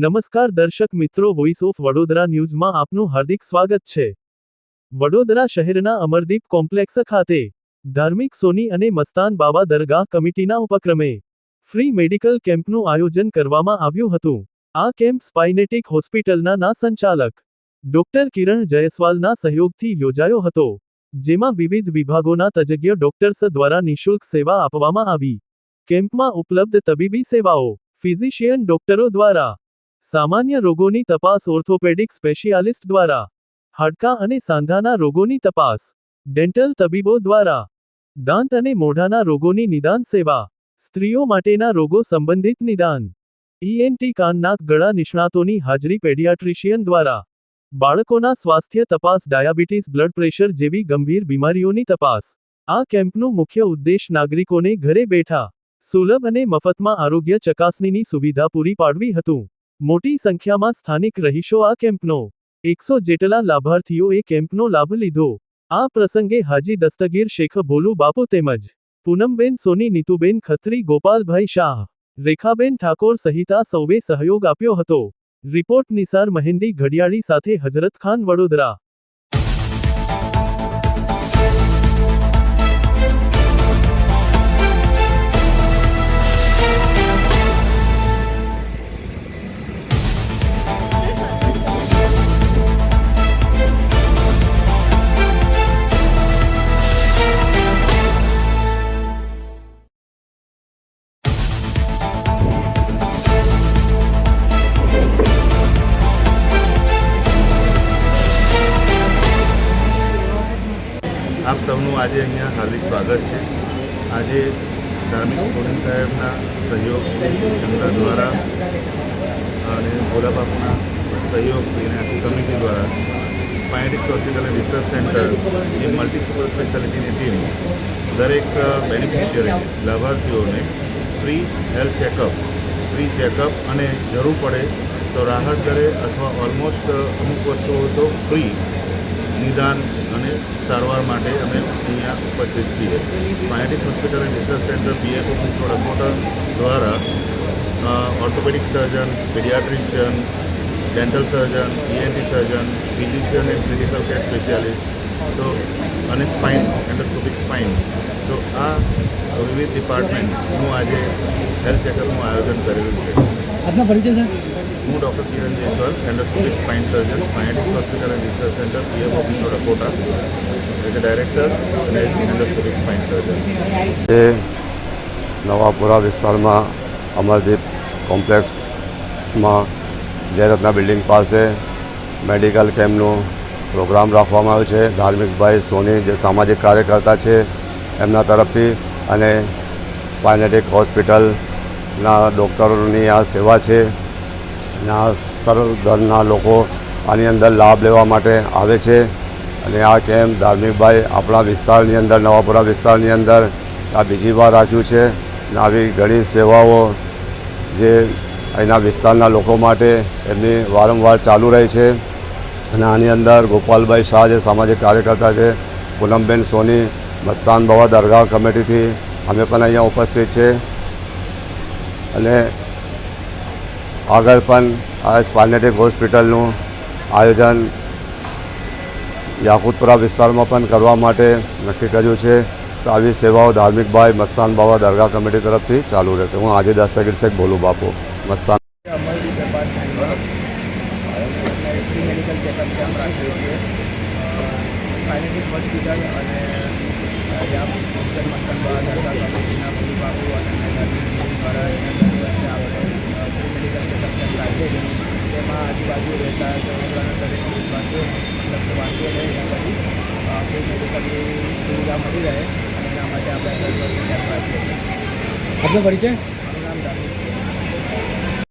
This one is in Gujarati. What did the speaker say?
નમસ્કાર દર્શક મિત્રો વોઇસ ઓફ વડોદરા ન્યૂઝમાં આપનું હાર્દિક સ્વાગત છે. વડોદરા શહેરના અમરદીપ કોમ્પ્લેક્સ ખાતે ધાર્મિક સોની અને મસ્તાન બાબા દરગાહ કમિટીના ઉપક્રમે ફ્રી મેડિકલ કેમ્પનું આયોજન કરવામાં આવ્યું હતું. આ કેમ્પ સ્પાઇનેટિક હોસ્પિટલના ના સંચાલક, ડોક્ટર કિરણ જયસ્વાલના સહયોગથી યોજાયો હતો, જેમાં વિવિધ વિભાગોના તજજ્ઞ ડોક્ટર્સ દ્વારા નિઃશુલ્ક સેવા આપવામાં આવી. કેમ્પમાં ઉપલબ્ધ તબીબી સેવાઓ, ફિઝિશિયન ડોક્ટરો દ્વારા સામાન્ય રોગોની તપાસ ઓર્થોપેડિક સ્પેશિયાલિસ્ટ દ્વારા. હાડકાં અને સાંધાના રોગોની તપાસ. ડેન્ટલ તબીબો દ્વારા. દાંત અને મોઢાના રોગોની નિદાન સેવા. સ્ત્રીઓ માટેના રોગો સંબંધિત નિદાન. ઈએનટી કાન, નાક, ગળા નિષ્ણાતોની હાજરી પેડિયાટ્રિશિયન દ્વારા. બાળકોના સ્વાસ્થ્ય તપાસ, ડાયાબિટીસ, બ્લડ પ્રેશર જેવી ગંભીર બીમારીઓની તપાસ. આ કેમ્પનો મુખ્ય ઉદ્દેશ નાગરિકોને ઘરે બેઠા, સુલભ અને મફતમાં આરોગ્ય ચકાસણીની સુવિધા પૂરી પાડવી હતું. મોટી સંખ્યામાં સ્થાનિક રહીશો આ કેમ્પનો. એકસો જેટલા લાભાર્થીઓએ કેમ્પનો લાભ લીધો. આ પ્રસંગે હાજી દસ્તગીર શેખ ભોલુ બાપુ તેમજ પૂનમબેન સોની, નીતુબેન ખત્રી, ગોપાલભાઈ શાહ, રેખાબેન ઠાકોર સહિતા સૌએ સહયોગ આપ્યો હતો. રિપોર્ટ નિસાર મહેંદી ઘડિયાળી સાથે હજરત ખાન વડોદરા. આજે અહીંયા હાર્દિક સ્વાગત છે. આજે ધાર્મિક સોની સાહેબના સહયોગથી જનતા દ્વારા અને ભોલાબાપુના સહયોગથી અને આખી કમિટી દ્વારા સ્પાઇનેટિક હોસ્પિટલ અને રિસર્ચ સેન્ટર જે મલ્ટી સુપર સ્પેશિયાલિટીની ટીમ દરેક બેનિફિશિયરી લાભાર્થીઓને free health checkup free checkup અને જરૂર પડે તો રાહત દરે અથવા ઓલમોસ્ટ અમુક વસ્તુઓ તો ફ્રી નિદાન અને સારવાર માટે અમે અહીંયા ઉપસ્થિત છીએ. Spinetic hospital and research centre road Akota દ્વારા orthopaedic surgeon paediatrician dental surgeon ENT surgeon physician and critical care specialist તો અને સ્પાઇન એન્ડોસ્કોપિક સ્પાઇન તો આ વિવિધ ડિપાર્ટમેન્ટનું આજે હેલ્થ ચેકઅપનું આયોજન કરેલું છે. આપનો પરિચય સર હું doctor Kiran Jaiswal endoscopic spine surgeon Spinetic hospital and research centre PF office Akota as a director અને એન્ડોસ્કોપિક સ્પાઇન સર્જન. એ નવાપુરા વિસ્તારમાં અમરદીપ કોમ્પ્લેક્સમાં જયરત્ના બિલ્ડિંગ પાસે મેડિકલ કેમ્પનું પ્રોગ્રામ રાખવામાં આવ્યો છે. ધાર્મિકભાઈ સોની જે સામાજિક કાર્યકર્તા છે એમના તરફથી અને સ્પાઇનેટિક હોસ્પિટલના ડૉક્ટરોની આ સેવા છે, ના આ સર્વ લોકો આની અંદર લાભ લેવા માટે આવે છે. અને આ કેમ્પ ધાર્મિકભાઈ આપણા વિસ્તારની અંદર, નવાપુરા વિસ્તારની અંદર આ બીજી વાર રાખ્યું છે. અને આવી ઘણી સેવાઓ જે અહીંના વિસ્તારના લોકો માટે એમની વારંવાર ચાલુ રહી છે. અને આની અંદર ગોપાલભાઈ શાહ જે સામાજિક કાર્યકર્તા છે, પૂનમબેન સોની, મસ્તાન બાબા દરગાહ કમિટીથી અમે પણ અહીંયા ઉપસ્થિત છે. અને આગળ પણ આ સ્પાર્નેટિક હોસ્પિટલનું આયોજન યાકુતપુરા વિસ્તારમાં પણ કરવા માટે નક્કી કર્યું છે. તો આવી સેવાઓ ધાર્મિકભાઈ મસ્તાન બાબા દરગાહ કમિટી તરફથી ચાલુ રહેશે. હું આજે દસ્તગીર શેખ બોલું બાપુ. મસ્તાન. હોસ્પિટલ અને યામ હોસ્પિટલ મસ્તનબા દરગાહ કમિટીના બાબુ અને મેદાની દ્વારા એના આપણે મેડિકલ ચેકઅપ કેમ્પ રાખીએ તેમાં આજુબાજુ રહેતા વડોદરાના દરેક દેશવાસીઓ મતલબ વાસીઓને બધી ફ્રી મેડિકલની સુવિધા મળી રહે અને એના માટે આપણે દર વર્ષે કેમ્પ રાખીએ છીએ આપનો પરિચય? મારું નામ ધાર્મિક